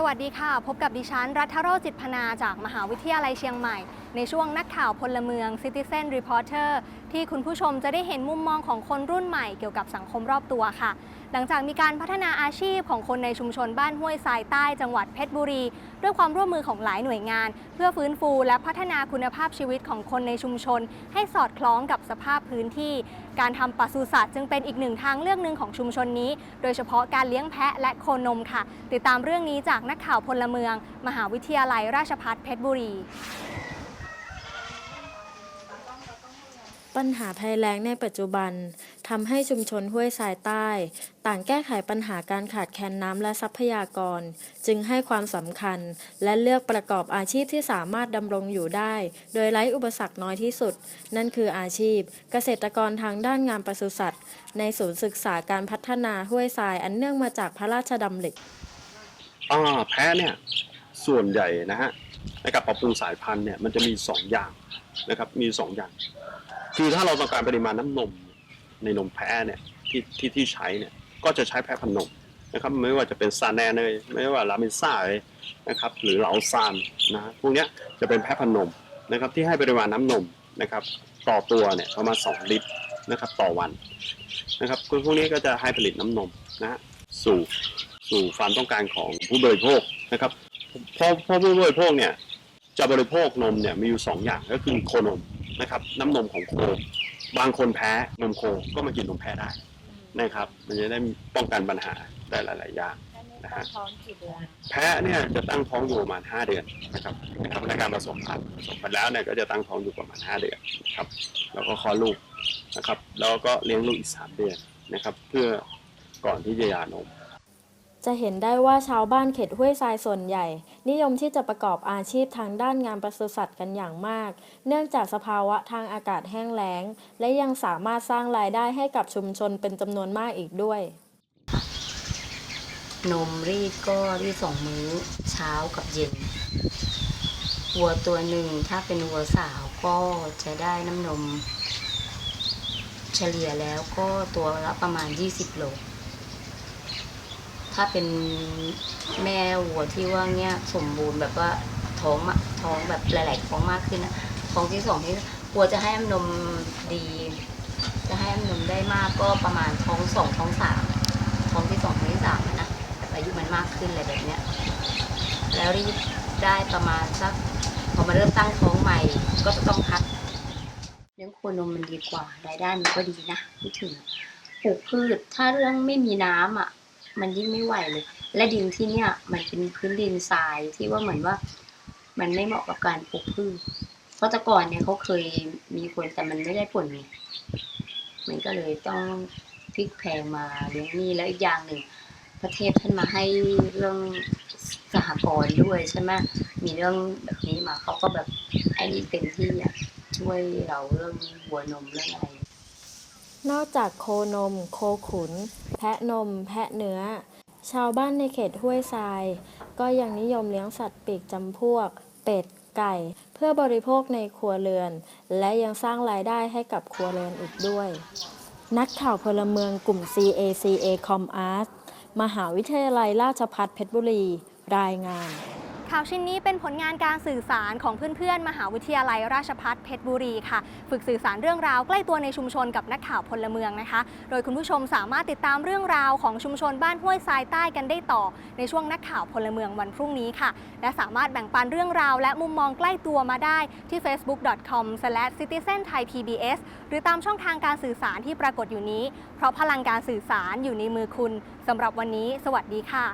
สวัสดีค่ะ พบกับดิฉันรัฐโรจิตพนาจากมหาวิทยาลัยเชียงใหม่ ในช่วงนักข่าวพลเมือง Citizen Reporter ที่คุณผู้ชมจะได้เห็นมุมมองของคนรุ่นใหม่เกี่ยวกับสังคมรอบตัวค่ะ หลังจากมีการพัฒนาอาชีพของคนในชุมชนบ้านห้วยทรายใต้จังหวัดเพชรบุรี ด้วยความร่วมมือของหลายหน่วยงาน เพื่อฟื้นฟูและพัฒนาคุณภาพชีวิตของคนในชุมชน ให้สอดคล้องกับสภาพพื้นที่ การทำปศุสัตว์จึงเป็นอีกหนึ่งทางเลือกหนึ่งของชุมชนนี้ โดยเฉพาะการเลี้ยงแพะและโคนมค่ะ ติดตามเรื่องนี้จากนักข่าวพลเมือง มหาวิทยาลัยราชภัฏเพชรบุรี ปัญหาภัยแล้งในปัจจุบันทำให้ชุมชนห้วยทรายใต้ ต่างแก้ไขปัญหาการขาดแคลนน้ำและทรัพยากร จึงให้ความสำคัญ และเลือกประกอบอาชีพที่สามารถดำรงอยู่ได้ โดยไร้อุปสรรคน้อยที่สุด นั่นคืออาชีพ เกษตรกรทางด้านงานปศุสัตว์ ในศูนย์ศึกษาการพัฒนาห้วยทรายอันเนื่องมาจากพระราชดำริอ่าแพ้เนี่ยส่วนใหญ่นะฮะในการปรับปรุงสายพันธุ์เนี่ยมันจะมีสองอย่างนะครับมีสองอย่าง คือถ้าเราต้องการปริมาณน้ำนมในนมแพะเนี่ยที่ที่ที่ใช้เนี่ยก็จะใช้แพะพันนมนะครับไม่ว่าจะเป็นซาแนเนยไม่ว่าลาเมนซ่าเลยนะครับหรือเหลาซานนะพวกเนี้ยจะเป็นแพะพันนมนะครับที่ให้ปริมาณน้ำนมนะครับต่อตัวเนี่ยประมาณ 2 ลิตรนะครับต่อวันนะครับคือพวกนี้ก็จะให้ผลิตน้ำนมนะฮะสู่สู่ความต้องการของผู้บริโภคนะครับเพราะเพราะผู้บริโภคเนี่ยจะบริโภคนมเนี่ยมีอยู่สองอย่างก็คือโคนม นะครับ น้ำนมของโค บางคนแพ้นมโคก็มากินนมแพ้ได้นะครับ มันจะได้ป้องกันปัญหาได้หลาย ๆ อย่างนะฮะแพ้เนี่ยจะตั้งท้องอยู่ประมาณ 5 เดือนนะครับนะครับในการผสมพันธุ์ผสมพันธุ์แล้วเนี่ยก็จะตั้งท้องอยู่ประมาณ 5 เดือนครับแล้วก็คลอดลูกนะครับ แล้วก็เลี้ยงลูกอีก 3 เดือนนะครับ เพื่อก่อนที่จะหย่านม จะเห็นได้ว่าชาวบ้านเขตห้วยทรายส่วนใหญ่ นิยมที่จะประกอบอาชีพทางด้านงานปศุสัตว์กันอย่างมาก เนื่องจากสภาวะทางอากาศแห้งแล้ง และยังสามารถสร้างรายได้ให้กับชุมชนเป็นจำนวนมากอีกด้วย นมรีดก็รีดสองมื้อ เช้ากับเย็นวัวตัวหนึ่งถ้าเป็นวัวสาวก็จะได้น้ำนม เฉลี่ยแล้วก็ตัวละประมาณ 20โล ถ้าเป็นแม่วัวที่ว่าเนี่ยสมบูรณ์แบบว่าท้องอะท้องแบบหลาย ๆ ท้องมากขึ้นอะท้องที่สองที่วัวจะให้นมดี จะให้นมได้มากก็ประมาณท้องสองท้องสามท้องที่สองท้องที่สามนะแบบอายุมันมากขึ้นอะไรแบบเนี้ยแล้วรีบได้ประมาณสักพอมาเริ่มตั้งท้องใหม่ ก็จะต้องพักเลี้ยงโคนมมันดีกว่ารายได้มันก็ดีนะพูดถึงปลูกพืชถ้าเรื่องไม่มีน้ำอะ มันยิ่งไม่ไหวเลย และดินที่เนี่ย มันเป็นพื้นดินทรายที่ว่าเหมือนว่า มันไม่เหมาะกับการปลูกพืชเพราะแต่ก่อนเนี่ยเขาเคยมีคนแต่มันไม่ได้ผลไงมันก็เลยต้องพลิกแพงมาเลี้ยงนี่แล้วอีกอย่างหนึ่งประเทศท่านมาให้เรื่องสหกรณ์ด้วยใช่ไหมมีเรื่องแบบนี้มาเขาก็แบบไอ้นี่เต็มที่อะช่วยเราเรื่องหัวนมเรื่องอะไรนอกจากโคนมโคขุนะนม แพะเนื้อ ชาวบ้านในเขตห้วยทราย ก็ยังนิยมเลี้ยงสัตว์ปีกจำพวก เป็ด ไก่ เพื่อบริโภคในครัวเรือน และยังสร้างรายได้ให้กับครัวเรือนอีกด้วย นักข่าวพลเมืองกลุ่ม CACA Com Art มหาวิทยาลัยราชภัฏเพชรบุรี รายงาน ข่าวชิ้นนี้เป็นผลงานการสื่อสารของเพื่อนๆ มหาวิทยาลัยราชภัฏเพชรบุรีค่ะ ฝึกสื่อสารเรื่องราวใกล้ตัวในชุมชนกับนักข่าวพลเมืองนะคะ โดยคุณผู้ชมสามารถติดตามเรื่องราวของชุมชนบ้านห้วยทรายใต้กันได้ต่อ ในช่วงนักข่าวพลเมืองวันพรุ่งนี้ค่ะ และสามารถแบ่งปันเรื่องราว และมุมมองใกล้ตัวมาได้ที่ facebook.com/citizenthaipbs หรือตามช่องทางการสื่อสารที่ปรากฏอยู่นี้ เพราะพลังการสื่อสารอยู่ในมือคุณสำหรับวันนี้ สวัสดีค่ะ